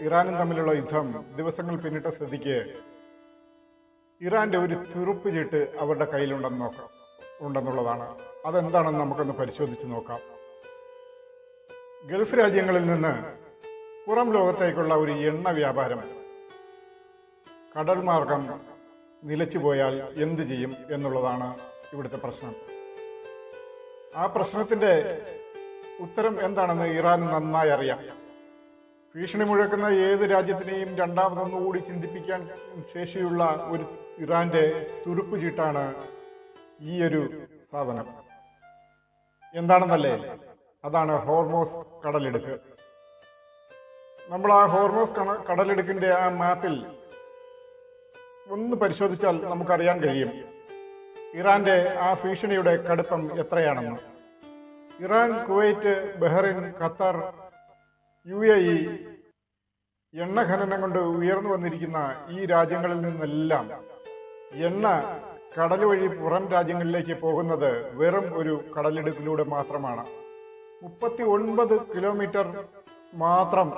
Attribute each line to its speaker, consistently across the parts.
Speaker 1: ഇറാനും തമ്മിലുള്ള യുദ്ധം ദിവസങ്ങൾ പിന്നിട്ട സ്ഥിതിക്ക് ഇറാന്റെ ഒരു തുറുപ്പ് ചീട്ട് അവരുടെ കയ്യിലുണ്ടെന്ന് നോക്കാം. ഉണ്ടെന്നുള്ളതാണ്. അതെന്താണെന്ന് നമുക്കൊന്ന് പരിശോധിച്ച് നോക്കാം. ഗൾഫ് രാജ്യങ്ങളിൽ നിന്ന് പുറം ലോകത്തേക്കുള്ള ഒരു എണ്ണ വ്യാപാരം കടൽ മാർഗം നിലച്ചുപോയാൽ എന്ത് ചെയ്യും എന്നുള്ളതാണ് ഇവിടുത്തെ പ്രശ്നം. ആ പ്രശ്നത്തിന്റെ ഉത്തരം എന്താണെന്ന് ഇറാൻ നന്നായി അറിയാം. ഭീഷണി മുഴക്കുന്ന ഏത് രാജ്യത്തിനെയും രണ്ടാമതൊന്നുകൂടി ചിന്തിപ്പിക്കാൻ ശേഷിയുള്ള ഒരു ഇറാന്റെ തുരുപ്പ് ചീട്ടാണ് ഈ ഒരു സാധനം. എന്താണെന്നല്ലേ? അതാണ് ഹോർമോസ് കടലെടുക്ക്. നമ്മൾ ആ ഹോർമോസ് കടലെടുക്കിന്റെ ആ മാപ്പിൽ ഒന്ന് പരിശോധിച്ചാൽ നമുക്കറിയാൻ കഴിയും. ഇറാന്റെ ആ ഭീഷണിയുടെ കടുപ്പം എത്രയാണെന്ന്. Iran Kuwait Bahrain Qatar U A E എണ്ണ ഖനനം കൊണ്ട് ഉയർന്നു വന്നിരിക്കുന്ന ഈ രാജ്യങ്ങളിൽ നിന്നെല്ലാം എണ്ണ കടൽ വഴി പുറം രാജ്യങ്ങളിലേക്ക് പോകുന്നത് വെറും ഒരു കടലിടുക്കിലൂടെ മാത്രമാണ്. മുപ്പത്തി ഒൻപത് കിലോമീറ്റർ മാത്രം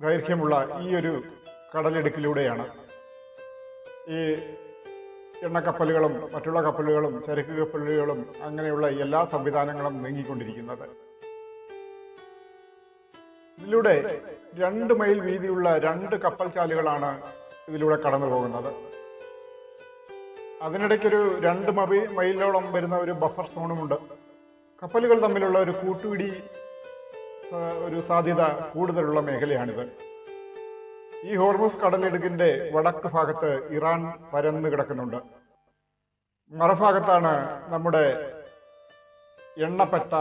Speaker 1: ദൈർഘ്യമുള്ള ഈ ഒരു കടലിടുക്കിലൂടെയാണ് ഈ എണ്ണക്കപ്പലുകളും മറ്റുള്ള കപ്പലുകളും ചരക്ക് കപ്പലുകളും അങ്ങനെയുള്ള എല്ലാ സംവിധാനങ്ങളും നീങ്ങിക്കൊണ്ടിരിക്കുന്നത്. ഇതിലൂടെ രണ്ട് മൈൽ വീതിയുള്ള രണ്ട് കപ്പൽ ചാലുകളാണ് ഇതിലൂടെ കടന്നു പോകുന്നത്. അതിനിടയ്ക്കൊരു രണ്ട് മൈ മൈലോളം വരുന്ന ഒരു ബഫർ സോണുമുണ്ട്. കപ്പലുകൾ തമ്മിലുള്ള ഒരു കൂട്ടുപിടി ഒരു സാധ്യത കൂടുതലുള്ള മേഖലയാണിത്. ഈ ഹോർമസ് കടലിടുക്കിന്റെ വടക്ക് ഭാഗത്ത് ഇറാൻ പരന്ന് കിടക്കുന്നുണ്ട്. മറുഭാഗത്താണ് നമ്മുടെ എണ്ണപ്പെട്ട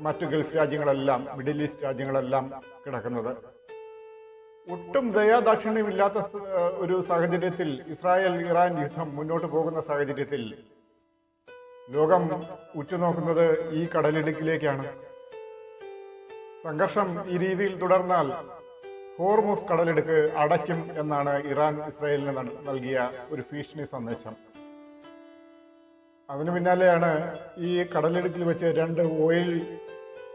Speaker 1: മറ്റു ഗൾഫ് രാജ്യങ്ങളെല്ലാം മിഡിൽ ഈസ്റ്റ് രാജ്യങ്ങളെല്ലാം കിടക്കുന്നത്. ഒട്ടും ദയാദാക്ഷിണ്യമില്ലാത്ത ഒരു സാഹചര്യത്തിൽ ഇസ്രായേൽ ഇറാൻ യുദ്ധം മുന്നോട്ട് പോകുന്ന സാഹചര്യത്തിൽ ലോകം ഉറ്റുനോക്കുന്നത് ഈ കടലിടുക്കിലേക്കാണ്. സംഘർഷം ഈ രീതിയിൽ തുടർന്നാൽ ഹോർമോസ് കടലിടുക്ക് അടയ്ക്കും എന്നാണ് ഇറാൻ ഇസ്രായേലിന് നൽകിയ ഒരു ഭീഷണി സന്ദേശം. അതിനു പിന്നാലെയാണ് ഈ കടലിടുക്കിൽ വെച്ച് രണ്ട് ഓയിൽ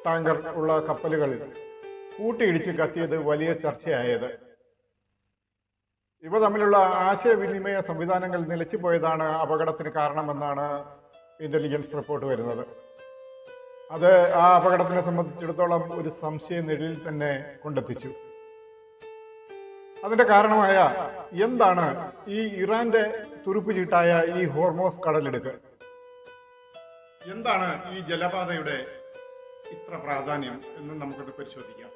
Speaker 1: ടാങ്കർ ഉള്ള കപ്പലുകൾ കൂട്ടിയിടിച്ച് കത്തിയത് വലിയ ചർച്ചയായത്. ഇവ തമ്മിലുള്ള ആശയവിനിമയ സംവിധാനങ്ങൾ നിലച്ചുപോയതാണ് അപകടത്തിന് കാരണമെന്നാണ് ഇന്റലിജൻസ് റിപ്പോർട്ട് വരുന്നത്. അത് ആ അപകടത്തിനെ സംബന്ധിച്ചിടത്തോളം ഒരു സംശയ നിഴലിൽ തന്നെ കൊണ്ടെത്തിച്ചു. അതിന്റെ കാരണമായ എന്താണ് ഈ ഇറാന്റെ തുരുപ്പ് ചീട്ടായ ഈ ഹോർമോസ് കടലെടുക്ക്? എന്താണ് ഈ ജലപാതയുടെ ഇത്ര പ്രാധാന്യം എന്ന് നമുക്കത് പരിശോധിക്കാം.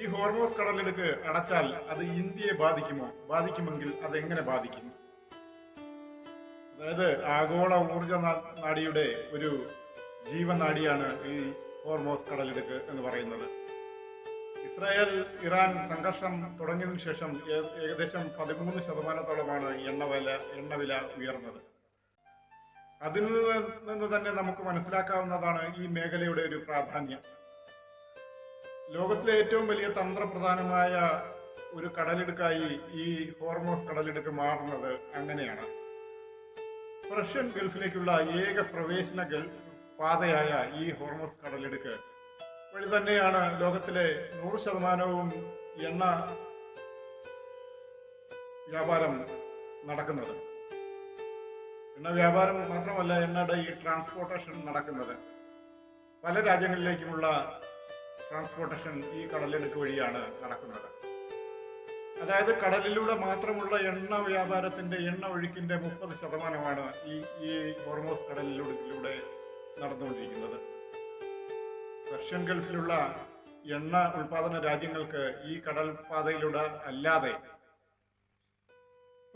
Speaker 1: ഈ ഹോർമോസ് കടലെടുക്ക് അടച്ചാൽ അത് ഇന്ത്യയെ ബാധിക്കുമോ? ബാധിക്കുമെങ്കിൽ അതെങ്ങനെ ബാധിക്കും? അതായത് ആഗോള ഊർജ നാടിയുടെ ഒരു ജീവനാഡിയാണ് ഈ ഹോർമോസ് കടലെടുക്ക് എന്ന് പറയുന്നത്. ഇസ്രായേൽ ഇറാൻ സംഘർഷം തുടങ്ങിയതിനു ശേഷം ഏകദേശം പതിമൂന്ന് ശതമാനത്തോളമാണ് എണ്ണവില എണ്ണവില ഉയർന്നത്. അതിൽ നിന്ന് തന്നെ നമുക്ക് മനസ്സിലാക്കാവുന്നതാണ് ഈ മേഖലയുടെ ഒരു പ്രാധാന്യം. ലോകത്തിലെ ഏറ്റവും വലിയ തന്ത്രപ്രധാനമായ ഒരു കടലിടുക്കായി ഈ ഹോർമോസ് കടലിടുക്ക് മാറുന്നത് അങ്ങനെയാണ്. റഷ്യൻ ഗൾഫിലേക്കുള്ള ഏക പ്രവേശന പാതയായ ഈ ഹോർമോസ് കടലിടുക്ക് വഴി തന്നെയാണ് ലോകത്തിലെ നൂറ് ശതമാനവും എണ്ണ വ്യാപാരം നടക്കുന്നത്. എണ്ണ വ്യാപാരം മാത്രമല്ല എണ്ണയുടെ ഈ ട്രാൻസ്പോർട്ടേഷൻ നടക്കുന്നത്. പല രാജ്യങ്ങളിലേക്കുമുള്ള ട്രാൻസ്പോർട്ടേഷൻ ഈ കടലെടുക്ക് വഴിയാണ് നടക്കുന്നത്. അതായത് കടലിലൂടെ മാത്രമുള്ള എണ്ണ വ്യാപാരത്തിന്റെ എണ്ണ ഒഴുക്കിന്റെ മുപ്പത് ശതമാനമാണ് ഈ ഈ ഹോർമോസ് കടലിലൂടെ നടന്നുകൊണ്ടിരിക്കുന്നത്. റഷ്യൻ ഗൾഫിലുള്ള എണ്ണ ഉൽപാദന രാജ്യങ്ങൾക്ക് ഈ കടൽ പാതയിലൂടെ അല്ലാതെ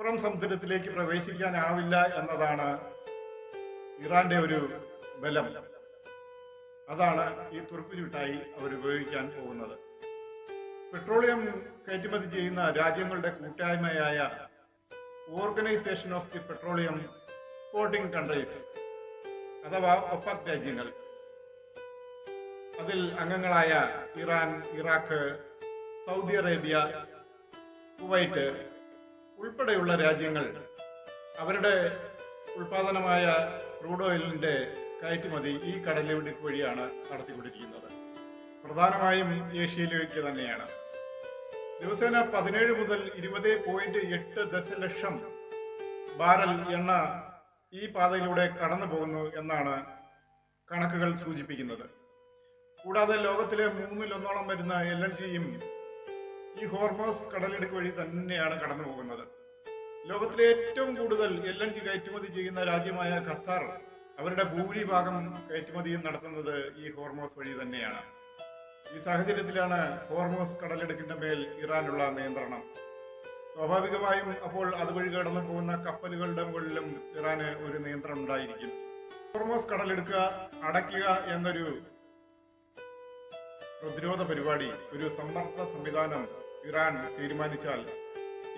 Speaker 1: പുറം സമുദ്രത്തിലേക്ക് പ്രവേശിക്കാനാവില്ല എന്നതാണ് ഇറാന്റെ ഒരു ബലം. അതാണ് ഈ തുറുപ്പ് ചുട്ടായി അവർ ഉപയോഗിക്കാൻ പോകുന്നത്. പെട്രോളിയം കയറ്റുമതി ചെയ്യുന്ന രാജ്യങ്ങളുടെ കൂട്ടായ്മയായ organization of the petroleum exporting countries അഥവാ ഒപ്പാക് രാജ്യങ്ങൾ. അതിൽ അംഗങ്ങളായ Iran Iraq Saudi Arabia Kuwait ഉൾപ്പെടെയുള്ള രാജ്യങ്ങൾ അവരുടെ ഉൽപാദനമായ ക്രൂഡ് ഓയിലിന്റെ കയറ്റുമതി ഈ കടലിടുക്ക് വഴിയാണ് നടത്തിക്കൊണ്ടിരിക്കുന്നത്. പ്രധാനമായും ഏഷ്യയിലേക്ക് തന്നെയാണ്. ദിവസേന പതിനേഴ് മുതൽ ഇരുപത് പോയിന്റ് എട്ട് ദശലക്ഷം ബാരൽ എണ്ണ ഈ പാതയിലൂടെ കടന്നു പോകുന്നു എന്നാണ് കണക്കുകൾ സൂചിപ്പിക്കുന്നത്. കൂടാതെ ലോകത്തിലെ മൂന്നിലൊന്നോളം വരുന്ന എൽ എൻ ജിയും ഈ ഹോർമോസ് കടലിടുക്ക് വഴി തന്നെയാണ് കടന്നു പോകുന്നത്. ലോകത്തിലെ ഏറ്റവും കൂടുതൽ എൽ എൻ ജി കയറ്റുമതി ചെയ്യുന്ന രാജ്യമായ ഖത്തർ അവരുടെ ഭൂരിഭാഗം കയറ്റുമതിയും നടത്തുന്നത് ഈ ഹോർമോസ് വഴി തന്നെയാണ്. ഈ സാഹചര്യത്തിലാണ് ഹോർമോസ് കടലിടുക്കിന്റെ മേൽ ഇറാനുള്ള നിയന്ത്രണം. സ്വാഭാവികമായും അപ്പോൾ അതുവഴി കടന്നു പോകുന്ന കപ്പലുകളുടെ മുകളിലും ഇറാന് ഒരു നിയന്ത്രണം ഉണ്ടായിരിക്കും. ഹോർമോസ് കടലെടുക്കുക അടയ്ക്കുക എന്നൊരു പ്രതിരോധ പരിപാടി ഒരു സമ്മർദ്ദ സംവിധാനം ഇറാൻ തീരുമാനിച്ചാൽ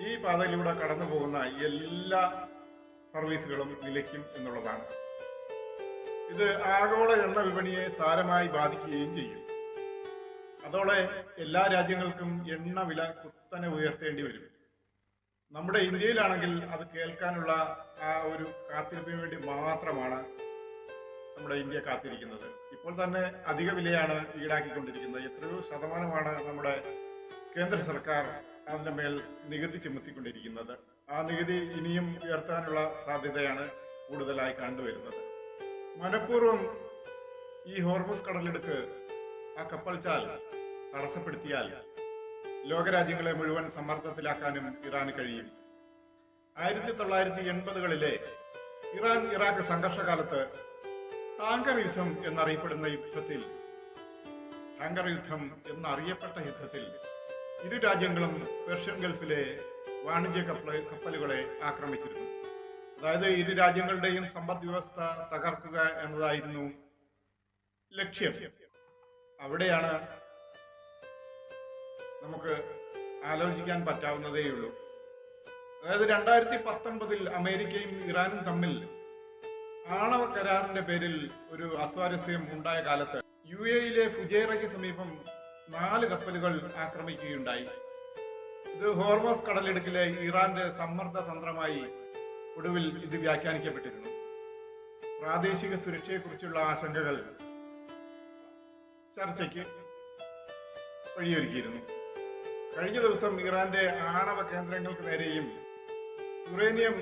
Speaker 1: ഈ പാതയിലൂടെ കടന്നു പോകുന്ന എല്ലാ സർവീസുകളും നിലയ്ക്കും എന്നുള്ളതാണ്. ഇത് ആഗോള എണ്ണ വിപണിയെ സാരമായി ബാധിക്കുകയും ചെയ്യും. അതോടെ എല്ലാ രാജ്യങ്ങൾക്കും എണ്ണ വില കുത്തനെ ഉയർത്തേണ്ടി വരും. നമ്മുടെ ഇന്ത്യയിലാണെങ്കിൽ അത് കേൾക്കാനുള്ള ആ ഒരു കാത്തിരിപ്പിന് വേണ്ടി മാത്രമാണ് നമ്മുടെ ഇന്ത്യ കാത്തിരിക്കുന്നത്. ഇപ്പോൾ തന്നെ അധിക വിലയാണ് ഈടാക്കിക്കൊണ്ടിരിക്കുന്നത്. എത്രയോ ശതമാനമാണ് നമ്മുടെ കേന്ദ്ര സർക്കാർ അതിന്റെ മേൽ നികുതി ചുമത്തിക്കൊണ്ടിരിക്കുന്നത്. ആ നികുതി ഇനിയും ഉയർത്താനുള്ള സാധ്യതയാണ് കൂടുതലായി കണ്ടുവരുന്നത്. മനഃപൂർവം ഈ ഹോർമോസ് കടലെടുക്ക് ആ കപ്പൽ ചാൽ തടസ്സപ്പെടുത്തിയാൽ ലോകരാജ്യങ്ങളെ മുഴുവൻ സമ്മർദ്ദത്തിലാക്കാനും ഇറാന് കഴിയും. ആയിരത്തി തൊള്ളായിരത്തി എൺപതുകളിലെ ഇറാൻ ഇറാഖ് സംഘർഷകാലത്ത് ടാങ്കർ യുദ്ധം എന്നറിയപ്പെടുന്ന യുദ്ധത്തിൽ ടാങ്കർ യുദ്ധം എന്നറിയപ്പെട്ട യുദ്ധത്തിൽ ഇരു രാജ്യങ്ങളും പേർഷ്യൻ ഗൾഫിലെ വാണിജ്യ കപ്പൽ കപ്പലുകളെ ആക്രമിച്ചിരുന്നു. അതായത് ഇരു രാജ്യങ്ങളുടെയും സമ്പദ് വ്യവസ്ഥ തകർക്കുക എന്നതായിരുന്നു ലക്ഷ്യം. അവിടെയാണ് നമുക്ക് ആലോചിക്കാൻ പറ്റാവുന്നതേയുള്ളൂ അതായത് രണ്ടായിരത്തി പത്തൊൻപതിൽ അമേരിക്കയും ഇറാനും തമ്മിൽ ആണവ കരാറിന്റെ പേരിൽ ഒരു അസ്വാരസ്യം ഉണ്ടായ കാലത്ത് യു എയിലെ ഫുജേറയ്ക്ക് സമീപം നാല് കപ്പലുകൾ ആക്രമിക്കുകയുണ്ടായി. ഇത് ഹോർമോസ് കടലിടുക്കിലെ ഇറാന്റെ സമ്മർദ്ദ തന്ത്രമായി ഒടുവിൽ ഇത് വ്യാഖ്യാനിക്കപ്പെട്ടിരുന്നു. പ്രാദേശിക സുരക്ഷയെക്കുറിച്ചുള്ള ആശങ്കകൾ ചർച്ചയ്ക്ക് വഴിയൊരുക്കിയിരുന്നു. കഴിഞ്ഞ ദിവസം ഇറാന്റെ ആണവ കേന്ദ്രങ്ങൾക്ക് നേരെയും യുറേനിയം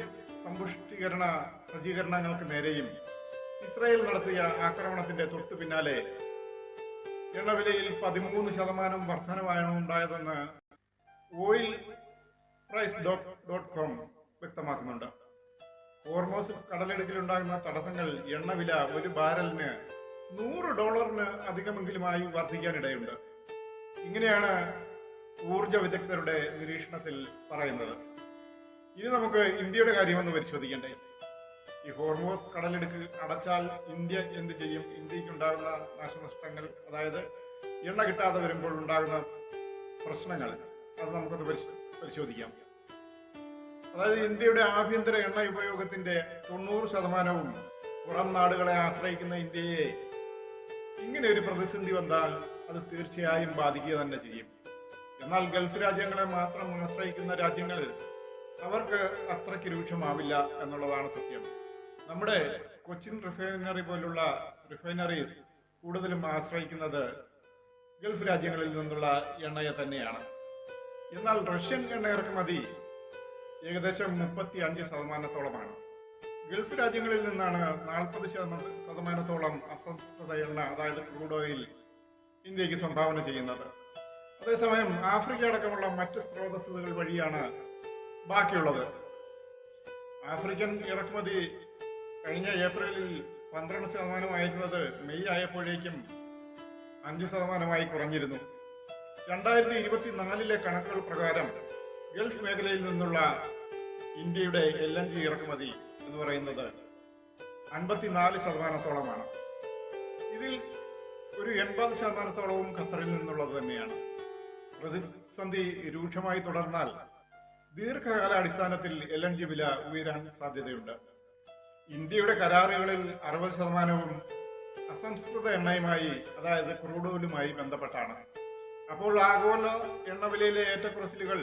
Speaker 1: സമ്പുഷ്ടീകരണ സജ്ജീകരണങ്ങൾക്ക് നേരെയും ഇസ്രായേൽ നടത്തിയ ആക്രമണത്തിന്റെ തൊട്ടു പിന്നാലെ എണ്ണവിലയിൽ പതിമൂന്ന് ശതമാനം വർധനവാണ് ഉണ്ടായതെന്ന് oil price dot dot com വ്യക്തമാക്കുന്നുണ്ട്. ഹോർമോസ് കടലിടുക്കിലുണ്ടാകുന്ന തടസ്സങ്ങൾ എണ്ണവില ഒരു ബാരലിന് നൂറ് ഡോളറിന് അധികമെങ്കിലുമായി വർദ്ധിക്കാനിടയുണ്ട്. ഇങ്ങനെയാണ് ഊർജ വിദഗ്ധരുടെ നിരീക്ഷണത്തിൽ പറയുന്നത്. ഇനി നമുക്ക് ഇന്ത്യയുടെ കാര്യമൊന്ന് പരിശോധിക്കണ്ടേ? ഈ ഹോർമോസ് കടലെടുക്ക് അടച്ചാൽ ഇന്ത്യ എന്ത് ചെയ്യും? ഇന്ത്യയ്ക്ക് ഉണ്ടാകുന്ന നാശനഷ്ടങ്ങൾ അതായത് എണ്ണ കിട്ടാതെ വരുമ്പോൾ ഉണ്ടാകുന്ന പ്രശ്നങ്ങൾ അത് നമുക്കൊന്ന് പരിശോധിക്കാം. അതായത് ഇന്ത്യയുടെ ആഭ്യന്തര എണ്ണ ഉപയോഗത്തിന്റെ തൊണ്ണൂറ് ശതമാനവും പുറം നാടുകളെ ആശ്രയിക്കുന്ന ഇന്ത്യയെ ഇങ്ങനെ ഒരു പ്രതിസന്ധി വന്നാൽ അത് തീർച്ചയായും ബാധിക്കുക തന്നെ ചെയ്യും. എന്നാൽ ഗൾഫ് രാജ്യങ്ങളെ മാത്രം ആശ്രയിക്കുന്ന രാജ്യങ്ങൾ അവർക്ക് അത്രയ്ക്ക് രൂക്ഷമാവില്ല എന്നുള്ളതാണ് സത്യം. നമ്മുടെ കൊച്ചിൻ റിഫൈനറി പോലുള്ള റിഫൈനറീസ് കൂടുതലും ആശ്രയിക്കുന്നത് ഗൾഫ് രാജ്യങ്ങളിൽ നിന്നുള്ള എണ്ണയെ തന്നെയാണ്. എന്നാൽ റഷ്യൻ എണ്ണ ഇറക്കുമതി ഏകദേശം മുപ്പത്തി അഞ്ച് ശതമാനത്തോളമാണ്. ഗൾഫ് രാജ്യങ്ങളിൽ നിന്നാണ് നാൽപ്പത് ശതമാനത്തോളം അസംസ്കൃത എണ്ണ അതായത് ക്രൂഡ് ഓയിൽ ഇന്ത്യയ്ക്ക് സംഭാവന ചെയ്യുന്നത്. അതേസമയം ആഫ്രിക്ക അടക്കമുള്ള മറ്റ് സ്രോതസ്സുകൾ വഴിയാണ് ബാക്കിയുള്ളത്. ആഫ്രിക്കൻ ഇറക്കുമതി കഴിഞ്ഞ ഏപ്രിലിൽ പന്ത്രണ്ട് ശതമാനമായിരുന്നത് മെയ് ആയപ്പോഴേക്കും അഞ്ച് ശതമാനമായി കുറഞ്ഞിരുന്നു. രണ്ടായിരത്തി ഇരുപത്തിനാലിലെ കണക്കുകൾ പ്രകാരം ഗൾഫ് മേഖലയിൽ നിന്നുള്ള ഇന്ത്യയുടെ എൽ എൻ ജി ഇറക്കുമതി എന്ന് പറയുന്നത് അൻപത്തിനാല് ശതമാനത്തോളമാണ്. ഇതിൽ ഒരു എൺപത് ശതമാനത്തോളവും ഖത്തറിൽ നിന്നുള്ളത് തന്നെയാണ്. പ്രതിസന്ധി രൂക്ഷമായി തുടർന്നാൽ ദീർഘകാലാടിസ്ഥാനത്തിൽ എൽ എൻ ജി വില ഉയരാൻ സാധ്യതയുണ്ട്. ഇന്ത്യയുടെ കരാറുകളിൽ അറുപത് ശതമാനവും അസംസ്കൃത എണ്ണയുമായി അതായത് ക്രൂഡ് ഓയിലുമായി ബന്ധപ്പെട്ടാണ്. അപ്പോൾ ആഗോള എണ്ണവിലയിലെ ഏറ്റക്കുറച്ചിലുകൾ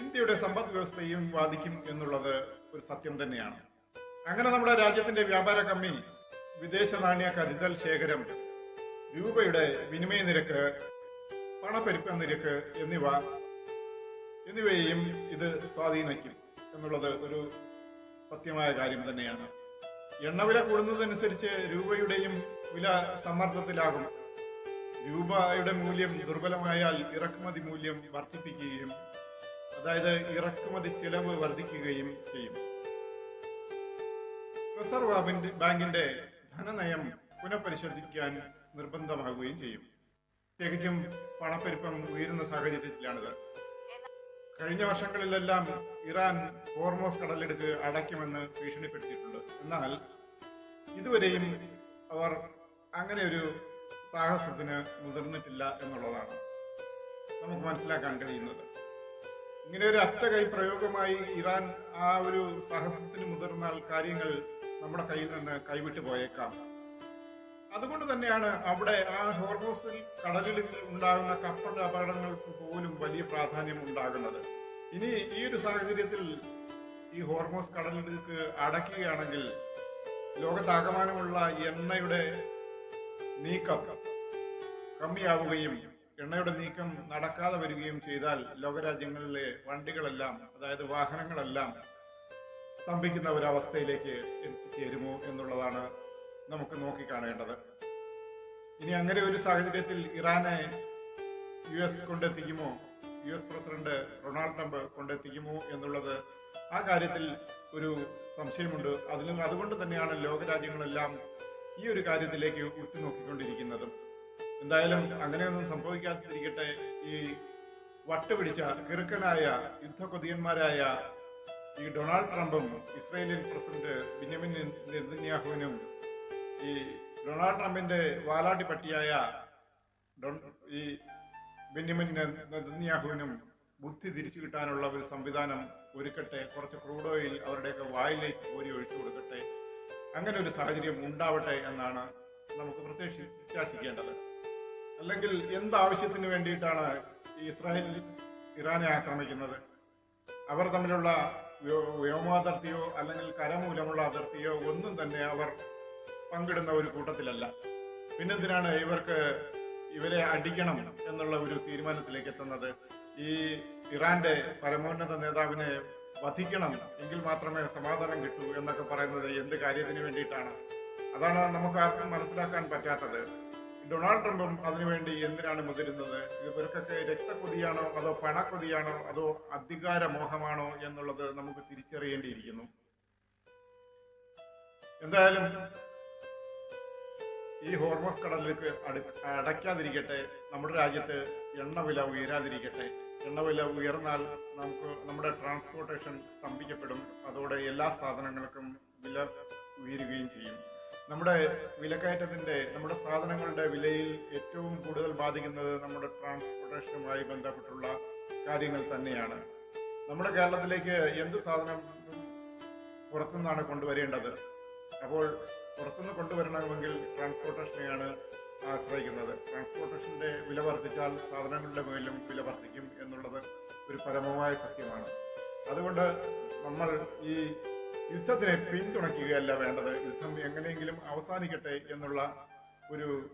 Speaker 1: ഇന്ത്യയുടെ സമ്പദ് വ്യവസ്ഥയും ബാധിക്കും എന്നുള്ളത് ഒരു സത്യം തന്നെയാണ്. അങ്ങനെ നമ്മുടെ രാജ്യത്തിന്റെ വ്യാപാര കമ്മി വിദേശ നാണ്യ കരുതൽ ശേഖരം രൂപയുടെ വിനിമയ നിരക്ക് പണപ്പെരുപ്പ നിരക്ക് എന്നിവ എന്നിവയെയും ഇത് സ്വാധീനിക്കും എന്നുള്ളത് ഒരു സത്യമായ കാര്യം തന്നെയാണ്. എണ്ണവില കൂടുന്നതനുസരിച്ച് രൂപയുടെയും വില സമ്മർദ്ദത്തിലാകും. രൂപയുടെ മൂല്യം ദുർബലമായാൽ ഇറക്കുമതി മൂല്യം വർദ്ധിപ്പിക്കുകയും അതായത് ഇറക്കുമതി ചെലവ് വർദ്ധിക്കുകയും ചെയ്യും. റിസർവ് ബാങ്കിന്റെ- ധനനയം പുനഃപരിശോധിക്കാൻ നിർബന്ധമാകുകയും ചെയ്യും. പ്രത്യേകിച്ചും പണപ്പെരുപ്പം ഉയരുന്ന സാഹചര്യത്തിലാണിത്. കഴിഞ്ഞ വർഷങ്ങളിലെല്ലാം ഇറാൻ ഹോർമോസ് കടലെടുക്ക് അടയ്ക്കുമെന്ന് ഭീഷണിപ്പെടുത്തിയിട്ടുണ്ട്. എന്നാൽ ഇതുവരെയും അവർ അങ്ങനെ ഒരു സാഹസത്തിന് മുതിർന്നിട്ടില്ല എന്നുള്ളതാണ് നമുക്ക് മനസ്സിലാക്കാൻ കഴിയുന്നത്. ഇങ്ങനെ ഒരു അറ്റ കൈ പ്രയോഗമായി ഇറാൻ ആ ഒരു സാഹസത്തിന് മുതിർന്നാൽ കാര്യങ്ങൾ നമ്മുടെ കയ്യിൽ നിന്ന് കൈവിട്ടു പോയേക്കാം. അതുകൊണ്ട് തന്നെയാണ് അവിടെ ആ ഹോർമോസിൽ കടലിൽ ഉണ്ടാകുന്ന കപ്പൽ അപകടങ്ങൾക്ക് പോലും വലിയ പ്രാധാന്യം ഉണ്ടാകുന്നത്. ഇനി ഈ ഒരു സാഹചര്യത്തിൽ ഈ ഹോർമോസ് കടലിടുക്ക് അടയ്ക്കുകയാണെങ്കിൽ ലോകത്താകമാനമുള്ള എണ്ണയുടെ നീക്കം കമ്മിയാവുകയും എണ്ണയുടെ നീക്കം നടക്കാതെ വരികയും ചെയ്താൽ ലോകരാജ്യങ്ങളിലെ വണ്ടികളെല്ലാം അതായത് വാഹനങ്ങളെല്ലാം സ്തംഭിക്കുന്ന ഒരവസ്ഥയിലേക്ക് എത്തിച്ചേരുമോ എന്നുള്ളതാണ് നമുക്ക് നോക്കിക്കാണേണ്ടത്. ഇനി അങ്ങനെ ഒരു സാഹചര്യത്തിൽ ഇറാനെ U S കൊണ്ടെത്തിക്കുമോ? U S president Donald Trump കൊണ്ടെത്തിക്കുമോ എന്നുള്ളത് ആ കാര്യത്തിൽ ഒരു സംശയമുണ്ട്. അതിലും അതുകൊണ്ട് തന്നെയാണ് ലോകരാജ്യങ്ങളെല്ലാം ഈ ഒരു കാര്യത്തിലേക്ക് ഉറ്റുനോക്കിക്കൊണ്ടിരിക്കുന്നതും. എന്തായാലും അങ്ങനെയൊന്നും സംഭവിക്കാതിരിക്കട്ടെ. ഈ വട്ടുപിടിച്ച കിറുക്കനായ യുദ്ധകൊതിയന്മാരായ ഈ ഡൊണാൾഡ് ട്രംപും ഇസ്രയേലിയൻ പ്രസിഡന്റ് ബിന്യമിൻ നെതന്യാഹുവിനും ഈ ഡൊണാൾഡ് ട്രംപിന്റെ വാലാട്ടി പട്ടിയായ ഈ ബിന്യമിൻ നെതന്യാഹുവിനും ബുദ്ധി തിരിച്ചു കിട്ടാനുള്ള ഒരു സംവിധാനം ഒരുക്കട്ടെ. കുറച്ച് ക്രൂഡ് ഓയിൽ അവരുടെയൊക്കെ വായിലേക്ക് കോരി ഒഴിച്ചു കൊടുക്കട്ടെ. അങ്ങനെ ഒരു സാഹചര്യം ഉണ്ടാവട്ടെ എന്നാണ് നമുക്ക് പ്രത്യേകിച്ച് വിശ്വാസിക്കേണ്ടത്. അല്ലെങ്കിൽ എന്ത് ആവശ്യത്തിന് വേണ്ടിയിട്ടാണ് ഇസ്രായേൽ ഇറാനെ ആക്രമിക്കുന്നത്? അവർ തമ്മിലുള്ള വ്യോ- വ്യോമാതിർത്തിയോ അല്ലെങ്കിൽ കരമൂലമുള്ള അതിർത്തിയോ ഒന്നും തന്നെ അവർ പങ്കിടുന്ന ഒരു കൂട്ടത്തിലല്ല. പിന്നെന്തിനാണ് ഇവർക്ക് ഇവരെ അടിക്കണം എന്നുള്ള ഒരു തീരുമാനത്തിലേക്ക് എത്തുന്നത്? ഈ ഇറാന്റെ പരമോന്നത നേതാവിനെ വധിക്കണം എങ്കിൽ മാത്രമേ സമാധാനം കിട്ടൂ എന്നൊക്കെ പറയുന്നത് എന്ത് കാര്യത്തിന് വേണ്ടിയിട്ടാണ്? അതാണ് നമുക്ക് ആർക്കും മനസ്സിലാക്കാൻ പറ്റാത്തത്. ഡൊണാൾഡ് ട്രംപും അതിനുവേണ്ടി എന്തിനാണ് മുതിരുന്നത്? ഇവർക്കൊക്കെ രക്തക്കൊതിയാണോ അതോ പണക്കൊതിയാണോ അതോ അധികാരമോഹമാണോ എന്നുള്ളത് നമുക്ക് തിരിച്ചറിയേണ്ടിയിരിക്കുന്നു. എന്തായാലും ഈ ഹോർമോസ് കടലിലേക്ക് അടു- അടയ്ക്കാതിരിക്കട്ടെ. നമ്മുടെ രാജ്യത്ത് എണ്ണവില ഉയരാതിരിക്കട്ടെ. എണ്ണവില ഉയർന്നാൽ നമുക്ക് നമ്മുടെ ട്രാൻസ്പോർട്ടേഷൻ സ്തംഭിക്കപ്പെടും. അതോടെ എല്ലാ സാധനങ്ങൾക്കും വില ഉയരുകയും ചെയ്യും. നമ്മുടെ വിലക്കയറ്റത്തിന്റെ നമ്മുടെ സാധനങ്ങളുടെ വിലയിൽ ഏറ്റവും കൂടുതൽ ബാധിക്കുന്നത് നമ്മുടെ ട്രാൻസ്പോർട്ടേഷനുമായി ബന്ധപ്പെട്ടുള്ള കാര്യങ്ങൾ തന്നെയാണ്. നമ്മുടെ കേരളത്തിലേക്ക് എന്ത് സാധനം പുറത്തുനിന്നാണ് കൊണ്ടുവരേണ്ടത്? അപ്പോൾ പുറത്തുനിന്ന് കൊണ്ടുവരണമെങ്കിൽ ട്രാൻസ്പോർട്ടേഷനെയാണ് ആശ്രയിക്കുന്നത്. ട്രാൻസ്പോർട്ടേഷന്റെ വില വർദ്ധിച്ചാൽ സാധനങ്ങളുടെ മേലും വില വർദ്ധിക്കും എന്നുള്ളത് ഒരു പരമമായ സത്യമാണ്. അതുകൊണ്ട് നമ്മൾ ഈ യുദ്ധത്തിനെ പിന്തുണയ്ക്കുകയല്ല വേണ്ടത്. യുദ്ധം എങ്ങനെയെങ്കിലും അവസാനിക്കട്ടെ എന്നുള്ള ഒരു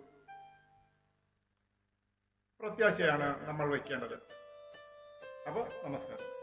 Speaker 1: പ്രത്യാശയാണ് നമ്മൾ വയ്ക്കേണ്ടത്. അപ്പോൾ നമസ്കാരം.